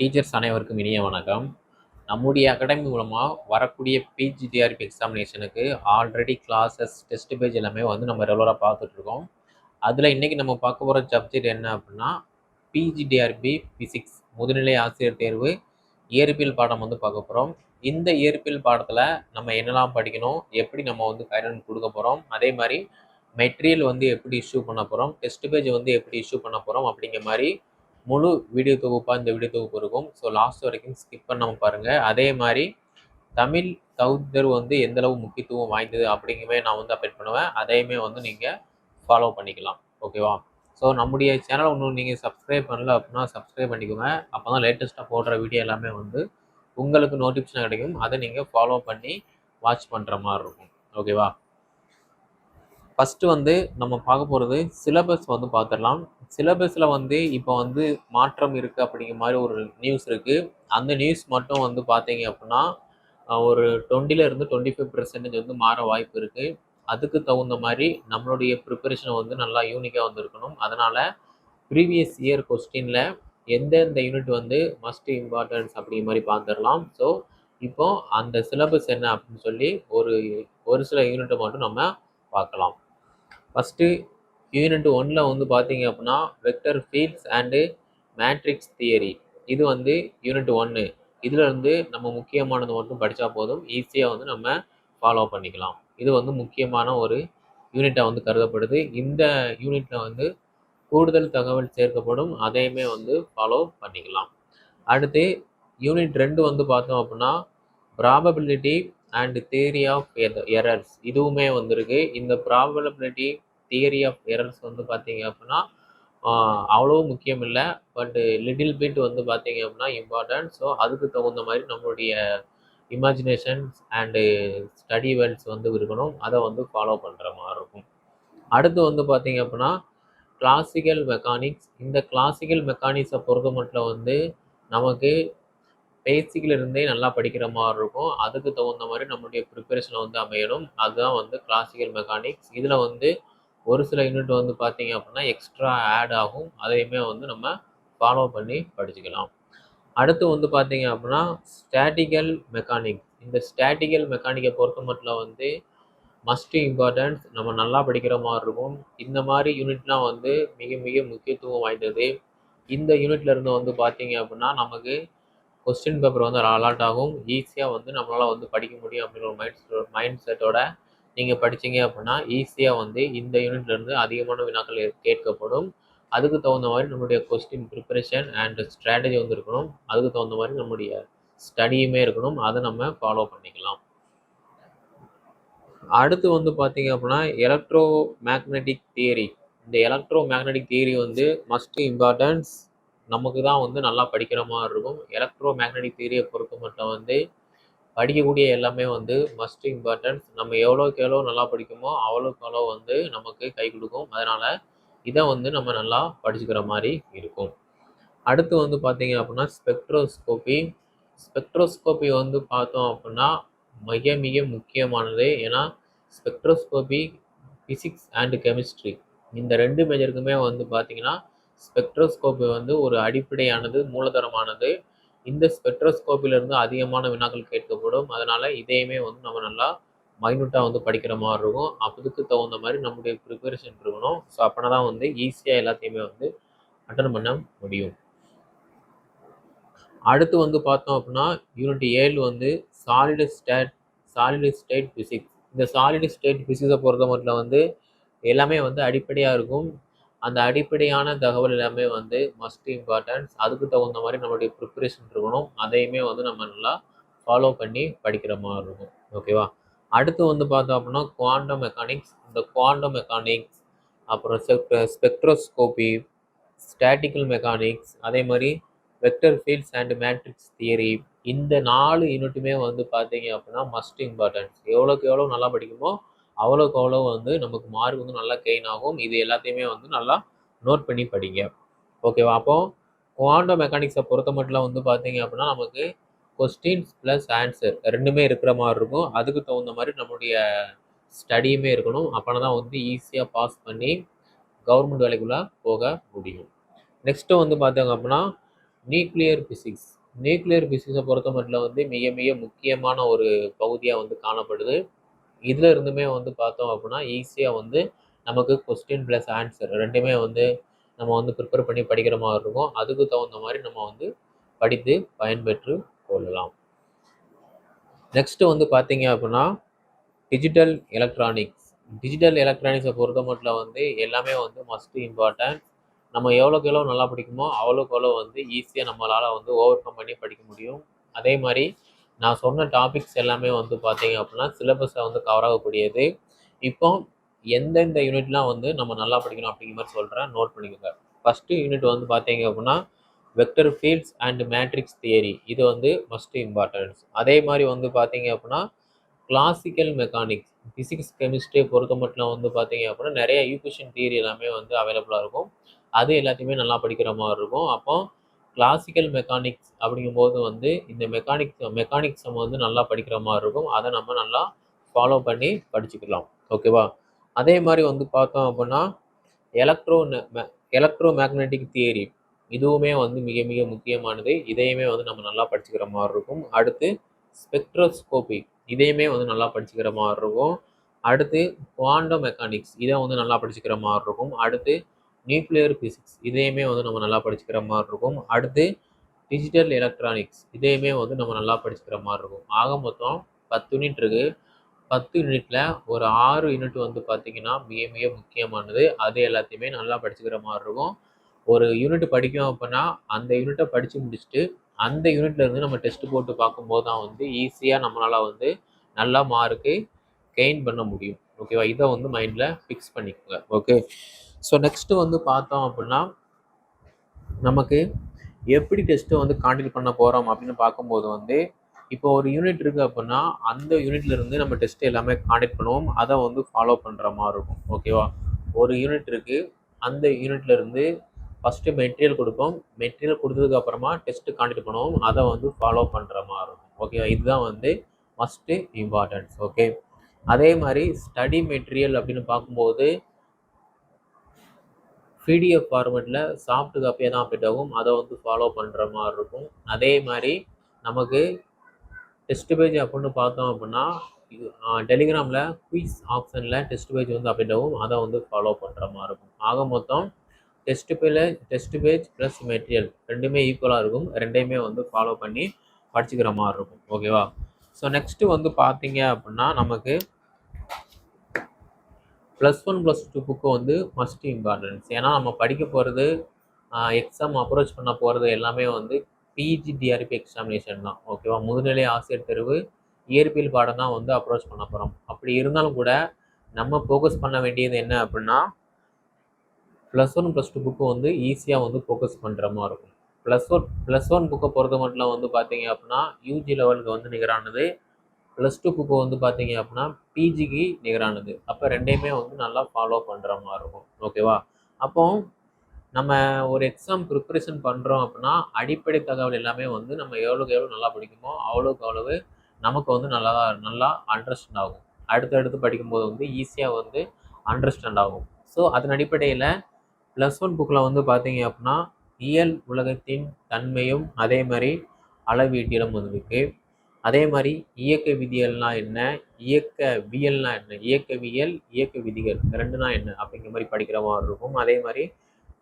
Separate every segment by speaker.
Speaker 1: Teachers அனைவருக்கும் இனிய வணக்கம். நம்முடைய அகாடமி மூலமாக வரக்கூடிய பிஜிடிஆர்பி எக்ஸாமினேஷனுக்கு ஆல்ரெடி கிளாஸஸ் டெஸ்ட் பேஜ் எல்லாமே வந்து நம்ம ரெகுலராக பார்த்துட்ருக்கோம். அதில் இன்றைக்கி நம்ம பார்க்க போகிற சப்ஜெக்ட் என்ன அப்படின்னா பிஜிடிஆர்பி ஃபிசிக்ஸ் முதுநிலை ஆசிரியர் தேர்வு இயற்பியல் பாடம் வந்து பார்க்க போகிறோம் இந்த இயற்பியல் பாடத்தில் நம்ம என்னெல்லாம் படிக்கணும் எப்படி நம்ம வந்து கைடன் கொடுக்க போகிறோம் அதே மாதிரி மெட்டீரியல் வந்து எப்படி இஷ்யூ பண்ண போகிறோம் டெஸ்ட் பேஜ் வந்து எப்படி இஷ்யூ பண்ண போகிறோம் அப்படிங்கிற மாதிரி முழு வீடியோ தொகுப்பாக இந்த வீடியோ தொகுப்பு இருக்கும். ஸோ லாஸ்ட் வரைக்கும் ஸ்கிப் பண்ணாமல் பாருங்கள் அதே மாதிரி தமிழ் தகுதர் வந்து எந்தளவு முக்கியத்துவம் வாய்ந்தது அப்படிங்கவே நான் வந்து அப்டேட் பண்ணுவேன். அதையுமே வந்து நீங்கள் ஃபாலோ பண்ணிக்கலாம். ஓகேவா ஸோ நம்முடைய சேனலை ஒன்றும் நீங்கள் சப்ஸ்கிரைப் பண்ணல அப்படின்னா சப்ஸ்கிரைப் பண்ணிக்கோங்க. அப்போ தான் லேட்டஸ்ட்டாக போடுற வீடியோ எல்லாமே வந்து உங்களுக்கு நோட்டிஃபிகேஷன் கிடைக்கும். அதை நீங்கள் ஃபாலோ பண்ணி வாட்ச் பண்ணுற மாதிரி இருக்கும். ஓகேவா ஃபஸ்ட்டு வந்து நம்ம பார்க்க போகிறது சிலபஸ் வந்து பார்த்துடலாம். சிலபஸில் வந்து இப்போ வந்து மாற்றம் இருக்குது அப்படிங்கிற மாதிரி ஒரு நியூஸ் இருக்குது அந்த நியூஸ் மட்டும் வந்து பார்த்தீங்க அப்படின்னா ஒரு டுவெண்ட்டிலேருந்து டுவெண்ட்டி ஃபைவ் பர்சன்டேஜ் வந்து மாற வாய்ப்பு இருக்குது அதுக்கு தகுந்த மாதிரி நம்மளுடைய ப்ரிப்பரேஷன் வந்து நல்லா யூனிக்காக வந்திருக்கணும். அதனால் ப்ரீவியஸ் இயர் கொஸ்டினில் எந்தெந்த யூனிட் வந்து மஸ்ட் இம்பார்ட்டன்ஸ் அப்படிங்கிற மாதிரி பார்த்துடலாம். ஸோ இப்போ அந்த சிலபஸ் என்ன அப்படின்னு சொல்லி ஒரு ஒரு சில யூனிட்டை மட்டும் நம்ம பார்க்கலாம். ஃபஸ்ட்டு யூனிட் ஒன்னில் வந்து பார்த்தீங்க அப்படின்னா vector fields and matrix theory இது வந்து யூனிட் ஒன்று இதில் இருந்து நம்ம முக்கியமானது மட்டும் படித்தா போதும். ஈஸியாக வந்து நம்ம ஃபாலோ பண்ணிக்கலாம். இது வந்து முக்கியமான ஒரு யூனிட்டாக வந்து கருதப்படுது. இந்த யூனிட்டில் வந்து கூடுதல் தகவல் சேர்க்கப்படும். அதையுமே வந்து ஃபாலோ பண்ணிக்கலாம். அடுத்து யூனிட் ரெண்டு வந்து பார்த்தோம் அப்படின்னா probability and theory of errors இதுவுமே வந்திருக்கு. இந்த ப்ராபபிலிட்டி தியரி ஆஃப் எரர்ஸ் வந்து பார்த்தீங்க அப்படின்னா அவ்வளோ முக்கியம் இல்லை. பட்டு லிட்டில் பிட் வந்து பார்த்தீங்க அப்படின்னா இம்பார்ட்டன்ட் ஸோ அதுக்கு தகுந்த மாதிரி நம்மளுடைய இமேஜினேஷன்ஸ் அண்டு ஸ்டடி வேல்ஸ் வந்து இருக்கணும். அதை வந்து ஃபாலோ பண்ணுற மாதிரி இருக்கும். அடுத்து வந்து பார்த்தீங்க அப்படின்னா கிளாசிக்கல் மெக்கானிக்ஸ் இந்த கிளாசிக்கல் மெக்கானிக்ஸை பொறுத்த மட்டும் வந்து நமக்கு பேசிக்கில் இருந்தே நல்லா படிக்கிற மாதிரி இருக்கும். அதுக்கு தகுந்த மாதிரி நம்மளுடைய ப்ரிப்பரேஷனை வந்து அமையணும். அதுதான் வந்து கிளாசிக்கல் மெக்கானிக்ஸ் இதில் வந்து ஒரு சில யூனிட் வந்து பார்த்தீங்க அப்படின்னா எக்ஸ்ட்ரா ஆட் ஆகும். அதையுமே வந்து நம்ம ஃபாலோ பண்ணி படிச்சுக்கலாம். அடுத்து வந்து பார்த்தீங்க அப்படின்னா ஸ்டாட்டிக்கல் மெக்கானிக் இந்த ஸ்டாட்டிக்கல் மெக்கானிக்கை பொறுத்த மட்டும் வந்து மஸ்ட் இம்பார்ட்டன்ஸ் நம்ம நல்லா படிக்கிற மாதிரி இருக்கும். இந்த மாதிரி யூனிட்லாம் வந்து மிக மிக முக்கியத்துவம் வாய்ந்தது. இந்த யூனிட்ல இருந்து வந்து பார்த்தீங்க அப்படின்னா நமக்கு கொஸ்டின் பேப்பர் வந்து அலாட் ஆகும். ஈஸியாக வந்து நம்மளால் வந்து படிக்க முடியும் அப்படின்ற ஒரு மைண்ட் மைண்ட் செட்டோட நீங்கள் படிச்சீங்க அப்படின்னா ஈஸியாக வந்து இந்த யூனிட்லேருந்து அதிகமான வினாக்கள் கேட்கப்படும். அதுக்கு தகுந்த மாதிரி நம்மளுடைய கொஸ்டின் ப்ரிப்பரேஷன் அண்ட் ஸ்ட்ராட்டஜி வந்து இருக்கணும். அதுக்கு தகுந்த மாதிரி நம்மளுடைய ஸ்டடியுமே இருக்கணும். அதை நம்ம ஃபாலோ பண்ணிக்கலாம். அடுத்து வந்து பார்த்தீங்க அப்படின்னா எலக்ட்ரோ மேக்னெட்டிக் தியரி இந்த எலக்ட்ரோ மேக்னெட்டிக் தியரி வந்து மஸ்ட் இம்பார்ட்டன்ஸ் நமக்கு தான் வந்து நல்லா படிக்கிற மாதிரி இருக்கும். எலக்ட்ரோ மேக்னெட்டிக் தியரியை பொறுத்த மட்டும் வந்து படிக்கக்கூடிய எல்லாமே வந்து மஸ்ட் இம்பார்ட்டன்ஸ் நம்ம எவ்வளோக்கு எவ்வளோ நல்லா படிக்குமோ அவ்வளோக்கு அவ்வளோ வந்து நமக்கு கை கொடுக்கும். அதனால் இதை வந்து நம்ம நல்லா படிச்சுக்கிற மாதிரி இருக்கும். அடுத்து வந்து பார்த்தீங்க அப்படின்னா ஸ்பெக்ட்ரோஸ்கோப்பி ஸ்பெக்ட்ரோஸ்கோப்பி வந்து பார்த்தோம் அப்படின்னா மிக மிக முக்கியமானது. ஏன்னா ஸ்பெக்ட்ரோஸ்கோப்பி ஃபிசிக்ஸ் அண்டு கெமிஸ்ட்ரி இந்த ரெண்டு மேஜருக்குமே வந்து பார்த்திங்கன்னா ஸ்பெக்ட்ரோஸ்கோப்பு வந்து ஒரு அடிப்படையானது மூலதனமானது. இந்த ஸ்பெக்ட்ரோஸ்கோப்பிலிருந்து அதிகமான வினாக்கள் கேட்கப்படும். அதனால் இதையுமே வந்து நம்ம நல்லா மைனூட்டாக வந்து படிக்கிற மாதிரி இருக்கும். அதுக்கு தகுந்த மாதிரி நம்முடைய ப்ரிப்பரேஷன் இருக்கணும். ஸோ அப்படின்னா தான் வந்து ஈஸியாக எல்லாத்தையுமே வந்து அட்டன் பண்ண முடியும். அடுத்து வந்து பார்த்தோம் அப்படின்னா யூனிட் ஏழு வந்து solid state solid state physics இந்த சாலிடு ஸ்டேட் ஃபிசிக்ஸை பொறுத்த மட்டும் வந்து எல்லாமே வந்து அடிப்படையாக இருக்கும். அந்த அடிப்படையான தகவல் எல்லாமே வந்து மஸ்ட் இம்பார்ட்டன்ஸ் அதுக்கு தகுந்த மாதிரி நம்மளுடைய ப்ரிப்பரேஷன் இருக்கணும். அதையுமே வந்து நம்ம நல்லா ஃபாலோ பண்ணி படிக்கிற மாதிரி இருக்கும். ஓகேவா அடுத்து வந்து பார்த்தோம் அப்படின்னா குவாண்டம் மெக்கானிக்ஸ் இந்த குவாண்டம் மெக்கானிக்ஸ் அப்புறம் ஸ்பெக்ட்ரோஸ்கோப்பி ஸ்டாட்டிக்கல் மெக்கானிக்ஸ் அதே மாதிரி vector fields and matrix theory இந்த நாலு யூனிட்டுமே வந்து பார்த்தீங்க அப்படின்னா மஸ்ட் இம்பார்ட்டன்ஸ் எவ்வளோக்கு எவ்வளோ நல்லா படிக்குமோ அவ்வளோக்கு அவ்வளோ வந்து நமக்கு மார்க் வந்து நல்லா கெயின் ஆகும். இது எல்லாத்தையுமே வந்து நல்லா நோட் பண்ணி படிங்க. ஓகேவா அப்போ குவாண்டோ மெக்கானிக்ஸை பொறுத்த மட்டும் வந்து பார்த்தீங்க அப்படின்னா நமக்கு கொஸ்டின்ஸ் ப்ளஸ் ஆன்சர் ரெண்டுமே இருக்கிற மாதிரி இருக்கும். அதுக்கு தகுந்த மாதிரி நம்மளுடைய ஸ்டடியுமே இருக்கணும். அப்போனா தான் வந்து ஈஸியாக பாஸ் பண்ணி கவர்மெண்ட் வேலைக்குள்ளே போக முடியும். நெக்ஸ்ட்டு வந்து பார்த்தீங்க அப்படின்னா நியூக்ளியர் ஃபிசிக்ஸ் நியூக்ளியர் ஃபிசிக்ஸை பொறுத்த மட்டும் வந்து மிக மிக முக்கியமான ஒரு பகுதியாக வந்து காணப்படுது. இதில் இருந்துமே வந்து பார்த்தோம் அப்படின்னா ஈஸியாக வந்து நமக்கு கொஸ்டின் ப்ளஸ் ஆன்சர் ரெண்டுமே வந்து நம்ம வந்து ப்ரிப்பேர் பண்ணி படிக்கிற மாதிரி இருக்கும். அதுக்கு தகுந்த மாதிரி நம்ம வந்து படித்து பயன்பெற்று கொள்ளலாம். நெக்ஸ்ட்டு வந்து பார்த்தீங்க அப்படின்னா டிஜிட்டல் எலக்ட்ரானிக்ஸ் டிஜிட்டல் எலக்ட்ரானிக்ஸை பொறுத்த மட்டும் வந்து எல்லாமே வந்து மஸ்ட் இம்பார்ட்டன்ட் நம்ம எவ்வளோக்கு எவ்வளோ நல்லா படிக்குமோ அவ்வளோக்கு எவ்வளோ வந்து ஈஸியாக நம்மளால் வந்து ஓவர் கம் பண்ணி படிக்க முடியும். அதே மாதிரி நான் சொன்ன டாபிக்ஸ் எல்லாமே வந்து பார்த்தீங்க அப்படின்னா சிலபஸை வந்து கவர் ஆகக்கூடியது. இப்போ எந்தெந்த யூனிட்லாம் வந்து நம்ம நல்லா படிக்கணும் அப்படிங்கிற மாதிரி சொல்கிறேன் நோட் பண்ணிக்கோங்க. ஃபஸ்ட்டு யூனிட் வந்து பார்த்தீங்க அப்படின்னா vector fields and matrix theory இது வந்து மஸ்ட் இம்பார்ட்டன்ஸ் அதே மாதிரி வந்து பார்த்தீங்க அப்படின்னா கிளாசிக்கல் மெக்கானிக்ஸ் ஃபிசிக்ஸ் கெமிஸ்ட்ரியை பொறுத்த மட்டும் வந்து பார்த்தீங்க அப்படின்னா நிறைய ஈக்குவேஷன் தியரி எல்லாமே வந்து அவைலபிளாக இருக்கும். அது எல்லாத்தையுமே நல்லா படிக்கிற மாதிரி இருக்கும். அப்போ கிளாசிக்கல் மெக்கானிக்ஸ் அப்படிங்கும்போது வந்து இந்த மெக்கானிக்ஸ் மெக்கானிக்ஸ் நம்ம வந்து நல்லா படிக்கிற மாதிரி இருக்கும். அதை நம்ம நல்லா ஃபாலோ பண்ணி படிச்சுக்கலாம். ஓகேவா அதே மாதிரி வந்து பார்த்தோம் அப்படின்னா எலக்ட்ரோ எலக்ட்ரோ மேக்னெட்டிக் தியரி இதுவுமே வந்து மிக மிக முக்கியமானது. இதையுமே வந்து நம்ம நல்லா படிச்சுக்கிற மாதிரி இருக்கும். அடுத்து ஸ்பெக்ட்ரோஸ்கோபி இதையுமே வந்து நல்லா படிச்சுக்கிற மாதிரி இருக்கும். அடுத்து குவாண்டம் மெக்கானிக்ஸ் இதை வந்து நல்லா படிச்சுக்கிற மாதிரி இருக்கும். அடுத்து நியூக்ளியர் ஃபிசிக்ஸ் இதையுமே வந்து நம்ம நல்லா படிச்சுக்கிற மாதிரி இருக்கும். அடுத்து டிஜிட்டல் எலக்ட்ரானிக்ஸ் இதையுமே வந்து நம்ம நல்லா படிச்சுக்கிற மாதிரி இருக்கும். ஆக மொத்தம் பத்து யூனிட் இருக்குது பத்து யூனிட்டில் ஒரு ஆறு யூனிட் வந்து பார்த்திங்கன்னா மிக மிக முக்கியமானது. அது எல்லாத்தையுமே நல்லா படிச்சுக்கிற மாதிரி இருக்கும். ஒரு யூனிட் படிக்கும் அப்படின்னா அந்த யூனிட்டை படித்து முடிச்சுட்டு அந்த யூனிட்லேருந்து நம்ம டெஸ்ட் போட்டு பார்க்கும்போது தான் வந்து ஈஸியாக நம்மளால் வந்து நல்லா மார்க்கு கெயின் பண்ண முடியும். ஓகேவா இதை வந்து மைண்டில் ஃபிக்ஸ் பண்ணிக்கோங்க. ஓகே ஸோ நெக்ஸ்ட்டு வந்து பார்த்தோம் அப்படின்னா நமக்கு எப்படி டெஸ்ட்டை வந்து காண்டக்ட் பண்ண போகிறோம் அப்படின்னு பார்க்கும்போது வந்து இப்போ ஒரு யூனிட் இருக்குது அப்படின்னா அந்த யூனிட்லேருந்து நம்ம டெஸ்ட் எல்லாமே காண்டக்ட் பண்ணுவோம். அதை வந்து ஃபாலோ பண்ணுற மாதிரி இருக்கும். ஓகேவா ஒரு யூனிட் இருக்குது அந்த யூனிட்லேருந்து ஃபஸ்ட்டு மெட்டீரியல் கொடுப்போம். மெட்டீரியல் கொடுத்ததுக்கு அப்புறமா டெஸ்ட்டு காண்டக்ட் பண்ணுவோம். அதை வந்து ஃபாலோ பண்ணுற மாதிரி இருக்கும். ஓகேவா இதுதான் வந்து ஃபஸ்ட்டு இம்பார்ட்டன்ஸ் ஓகே அதே மாதிரி ஸ்டடி மெட்டீரியல் அப்படின்னு பார்க்கும்போது பிடிஎஃப் ஃபார்மெட்டில் சாஃப்ட் காப்பியாக தான் அப்டேட் ஆகும். அதை வந்து ஃபாலோ பண்ணுற மாதிரி இருக்கும். அதே மாதிரி நமக்கு டெஸ்ட் பேஜ் அப்படின்னு பார்த்தோம் அப்படின்னா டெலிகிராமில் குயிஸ் ஆப்ஷனில் டெஸ்ட் பேஜ் வந்து அப்டேட் ஆகும். அதை வந்து ஃபாலோ பண்ணுற மாதிரி இருக்கும். ஆக மொத்தம் டெஸ்ட் பேல டெஸ்ட் பேஜ் ப்ளஸ் மெட்டீரியல் ரெண்டுமே ஈக்குவலாக இருக்கும். ரெண்டையுமே வந்து ஃபாலோ பண்ணி படிச்சுக்கிற மாதிரி இருக்கும். ஓகேவா ஸோ நெக்ஸ்ட்டு வந்து பார்த்தீங்க அப்படின்னா நமக்கு plus one plus two book வந்து மஸ்ட் இம்பார்ட்டன்ஸ் ஏன்னா நம்ம படிக்க போகிறது எக்ஸாம் அப்ரோச் பண்ண போகிறது எல்லாமே வந்து பிஜிடிஆர்பி எக்ஸாமினேஷன் தான். ஓகேவா முதுநிலை ஆசிரியர் தேர்வு இயற்பியல் பாடம் தான் வந்து அப்ரோச் பண்ண போகிறோம் அப்படி இருந்தாலும் கூட நம்ம ஃபோக்கஸ் பண்ண வேண்டியது என்ன அப்படின்னா plus one plus two book வந்து ஈஸியாக வந்து ஃபோக்கஸ் பண்ணுற மாதிரி இருக்கும். ப்ளஸ் ஒன் ப்ளஸ் ஒன் புக்கை பொறுத்த மட்டும் வந்து பார்த்தீங்க அப்படின்னா யூஜி லெவலுக்கு வந்து நிகரானது ப்ளஸ் டூ புக்கு வந்து பார்த்தீங்க அப்படின்னா பிஜிக்கு நிகரானது. அப்போ ரெண்டையுமே வந்து நல்லா ஃபாலோ பண்ணுற மாதிரி இருக்கும். ஓகேவா அப்போ நம்ம ஒரு எக்ஸாம் ப்ரிப்பரேஷன் பண்ணுறோம் அப்படின்னா அடிப்படை தகவல் எல்லாமே வந்து நம்ம எவ்வளோக்கு எவ்வளோ நல்லா படிக்குமோ அவ்வளோக்கு அவ்வளவு நமக்கு வந்து நல்லா நல்லா அண்டர்ஸ்டாண்ட் ஆகும். அடுத்தடுத்து படிக்கும்போது வந்து ஈஸியாக வந்து அண்டர்ஸ்டாண்ட் ஆகும். ஸோ அதன் அடிப்படையில் ப்ளஸ் ஒன் புக்கில் வந்து பார்த்தீங்க அப்படின்னா இயல் உலகத்தின் தன்மையும் அதே மாதிரி அளவீட்டிலும் வந்துருக்குது அதே மாதிரி இயக்க விதிகள்னா என்ன? இயக்க வியல்னா என்ன? இயக்கவியல் இயக்க விதிகள் ரெண்டுனா என்ன? அப்படிங்கிற மாதிரி படிக்கிற மாதிரி இருக்கும். அதே மாதிரி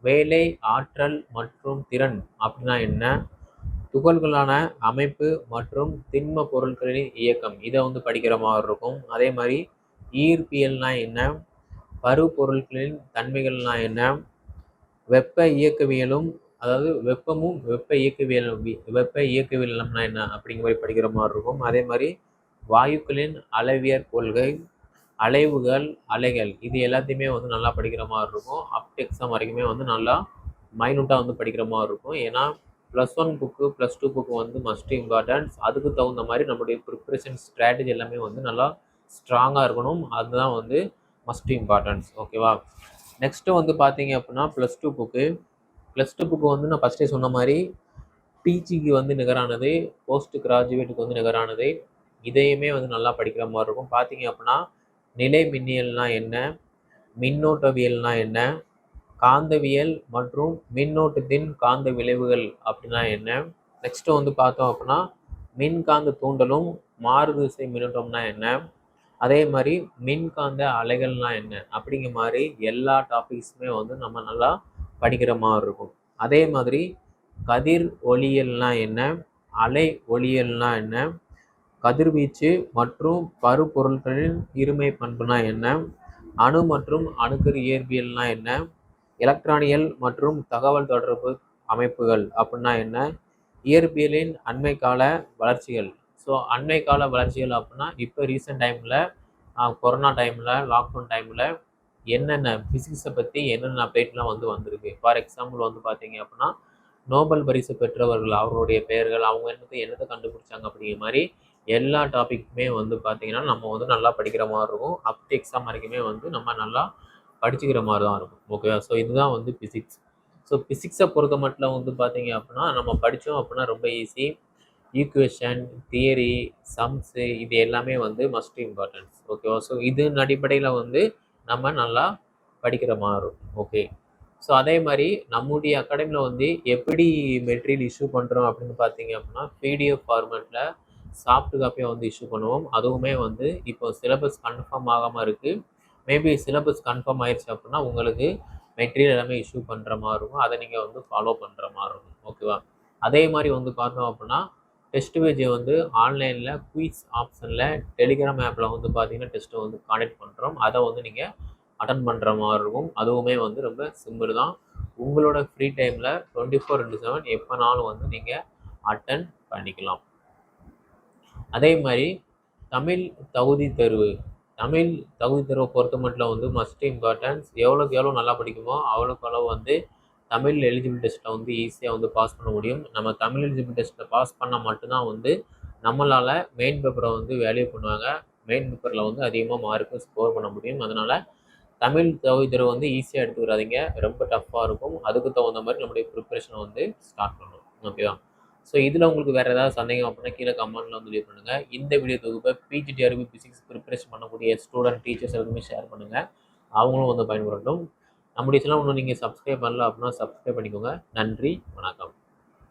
Speaker 1: வேலை ஆற்றல் மற்றும் திறன் அப்படின்னா என்ன? துகள்களான அமைப்பு மற்றும் திண்ம பொருட்களின் இயக்கம். இதை வந்து படிக்கிற மாதிரி இருக்கும். அதே மாதிரி ஈர்ப்பியல்னா என்ன? பருப்பொருட்களின் தன்மைகள்னா என்ன? வெப்ப இயக்கவியலும் அதாவது வெப்பமும் வெப்ப இயக்கவியல் வெப்ப இயக்கவியல்னா என்ன அப்படிங்கிற மாதிரி படிக்கிற மாதிரி இருக்கும். அதே மாதிரி வாயுக்களின் அளவியற் கொள்கை அலைவுகள் அலைகள் இது எல்லாத்தையுமே வந்து நல்லா படிக்கிற மாதிரி இருக்கும். அப் எக்ஸாம் வரைக்குமே வந்து நல்லா மைனூட்டாக வந்து படிக்கிற மாதிரி இருக்கும். ஏன்னா plus one book plus two book வந்து மஸ்ட் இம்பார்ட்டன்ஸ் அதுக்கு தகுந்த மாதிரி நம்மளுடைய ப்ரிப்ரேஷன் ஸ்ட்ராட்டஜி எல்லாமே வந்து நல்லா ஸ்ட்ராங்காக இருக்கணும். அதுதான் வந்து மஸ்ட் இம்பார்ட்டன்ஸ் ஓகேவா நெக்ஸ்ட்டு வந்து பார்த்தீங்க அப்படின்னா plus two book plus two book வந்து நான் ஃபஸ்ட்டே சொன்ன மாதிரி பிஜிக்கு வந்து நிகரானது போஸ்ட் கிராஜுவேட்டுக்கு வந்து நிகரானது. இதையுமே வந்து நல்லா படிக்கிற மாதிரி இருக்கும். பார்த்தீங்க அப்படின்னா நிலை மின்னியல்னால் என்ன? மின்னோட்டவியல்னா என்ன? காந்தவியல் மற்றும் மின்னோட்டத்தின் காந்த விளைவுகள் அப்படின்னா என்ன? நெக்ஸ்ட்டு வந்து பார்த்தோம் அப்படின்னா மின்காந்த தூண்டலும் மாறுதிசை மின்னோட்டம்னா என்ன? அதே மாதிரி மின்காந்த அலைகள்னா என்ன? அப்படிங்கிற மாதிரி எல்லா டாபிக்ஸுமே வந்து நம்ம நல்லா படிக்கிற மாதிரி இருக்கும். அதே மாதிரி கதிர் ஒளியல்னா என்ன? அலை ஒளியல்னா என்ன? கதிர்வீச்சு மற்றும் பருப்பொருட்களின் இருமை பண்புனா என்ன? அணு மற்றும் அணுக்கரு இயற்பியல்னா என்ன? எலக்ட்ரானியல் மற்றும் தகவல் தொடர்பு அமைப்புகள் அப்படின்னா என்ன? இயற்பியலின் அண்மை கால வளர்ச்சிகள். ஸோ அண்மை கால வளர்ச்சிகள் அப்படின்னா இப்போ ரீசெண்ட் டைமில் கொரோனா டைமில் லாக்டவுன் டைமில் என்னென்ன ஃபிசிக்ஸை பற்றி என்னென்ன அப்டேட்லாம் வந்து வந்திருக்கு? ஃபார் எக்ஸாம்பிள் வந்து பார்த்தீங்க அப்படின்னா நோபல் பரிசு பெற்றவர்கள் அவர்களுடைய பெயர்கள் அவங்க என்னத்தை என்னத்தை கண்டுபிடிச்சாங்க அப்படிங்கிற மாதிரி எல்லா டாபிக்குமே வந்து பார்த்தீங்கன்னா நம்ம வந்து நல்லா படிக்கிற மாதிரி இருக்கும். அப் டு எக்ஸாம் வரைக்குமே வந்து நம்ம நல்லா படிச்சுக்கிற மாதிரி தான் இருக்கும். ஓகேவா ஸோ இதுதான் வந்து ஃபிசிக்ஸ் ஸோ ஃபிசிக்ஸை பொறுத்த மட்டும் வந்து பார்த்தீங்க அப்படின்னா நம்ம படித்தோம் அப்படின்னா ரொம்ப ஈஸி ஈக்குவேஷன் தியரி சம்ஸு இது எல்லாமே வந்து மஸ்ட் இம்பார்ட்டன்ஸ் ஓகேவா ஸோ இதன் அடிப்படையில் வந்து நம்ம நல்லா படிக்கிற மாதிரி இருக்கும் ஓகே ஸோ அதே மாதிரி நம்முடைய அகாடமியில் வந்து எப்படி மெட்டீரியல் இஷ்யூ பண்ணுறோம் அப்படின்னு பார்த்தீங்க அப்படின்னா பிடிஎஃப் ஃபார்மேட்டில் சாஃப்ட் காப்பியாக வந்து இஷ்யூ பண்ணுவோம். அதுவுமே வந்து இப்போ சிலபஸ் கன்ஃபார்ம் ஆகாமல் இருக்குது மேபி சிலபஸ் கன்ஃபார்ம் ஆயிடுச்சு அப்படின்னா உங்களுக்கு மெட்டீரியல் எல்லாமே இஷ்யூ பண்ணுற மாதிரி இருக்கும் அதை நீங்கள் வந்து ஃபாலோ பண்ணுற மாதிரி இருக்கும் ஓகேவா அதே மாதிரி வந்து பார்த்தோம் அப்படின்னா டெஸ்ட் பேஜை வந்து ஆன்லைனில் குயிஸ் ஆப்ஷனில் டெலிகிராம் ஆப்பில் வந்து பார்த்தீங்கன்னா டெஸ்ட்டை வந்து காண்டக்ட் பண்ணுறோம் அதை வந்து நீங்கள் அட்டன் பண்ணுற மாதிரி இருக்கும். அதுவுமே வந்து ரொம்ப சிம்பிள் தான். உங்களோட ஃப்ரீ டைமில் டுவெண்ட்டி ஃபோர் இன்ட்டு செவன் எப்போனாலும் வந்து நீங்கள் அட்டன் பண்ணிக்கலாம். அதே மாதிரி தமிழ் தகுதி தேர்வு. தமிழ் தகுதி தேர்வை பொறுத்த மட்டும் வந்து மஸ்ட் இம்பார்ட்டன்ஸ் எவ்வளோக்கு எவ்வளோ நல்லா படிக்குமோ அவ்வளோக்கு அளவு வந்து தமிழ் எலிஜிபிள் டெஸ்ட்டில் வந்து ஈஸியாக வந்து பாஸ் பண்ண முடியும். நம்ம தமிழ் எலிஜிபிள் டெஸ்ட்டில் பாஸ் பண்ணால் மட்டும்தான் வந்து நம்மளால் மெயின் பேப்பரை வந்து வேல்யூ பண்ணுவாங்க. மெயின் பேப்பரில் வந்து அதிகமாக மார்க்கு ஸ்கோர் பண்ண முடியும். அதனால் தமிழ் தகுதி வந்து ஈஸியாக எடுத்துக்கிறாதீங்க ரொம்ப டஃப்பாக இருக்கும். அதுக்கு தகுந்த மாதிரி நம்முடைய ப்ரிப்பரேஷனை வந்து ஸ்டார்ட் பண்ணணும். ஓகேவா ஸோ இதில் உங்களுக்கு வேறு ஏதாவது சந்தேகம் அப்படின்னா கீழே கமெண்ட்டில் வந்து லீவ் பண்ணுங்கள் இந்த வீடியோ தொகுப்பை பிஜிடிஆர்பி ஃபிசிக்ஸ் ப்ரிப்பரேஷன் பண்ணக்கூடிய ஸ்டூடெண்ட் டீச்சர்ஸ் எல்லாருமே ஷேர் பண்ணுங்கள் அவங்களும் வந்து பயன்படட்டும் நம்முடைய சேனல் ஒன்றும் நீங்கள் சப்ஸ்கிரைப் பண்ணல அப்படின்னா சப்ஸ்கிரைப் பண்ணிக்கோங்க. நன்றி வணக்கம்.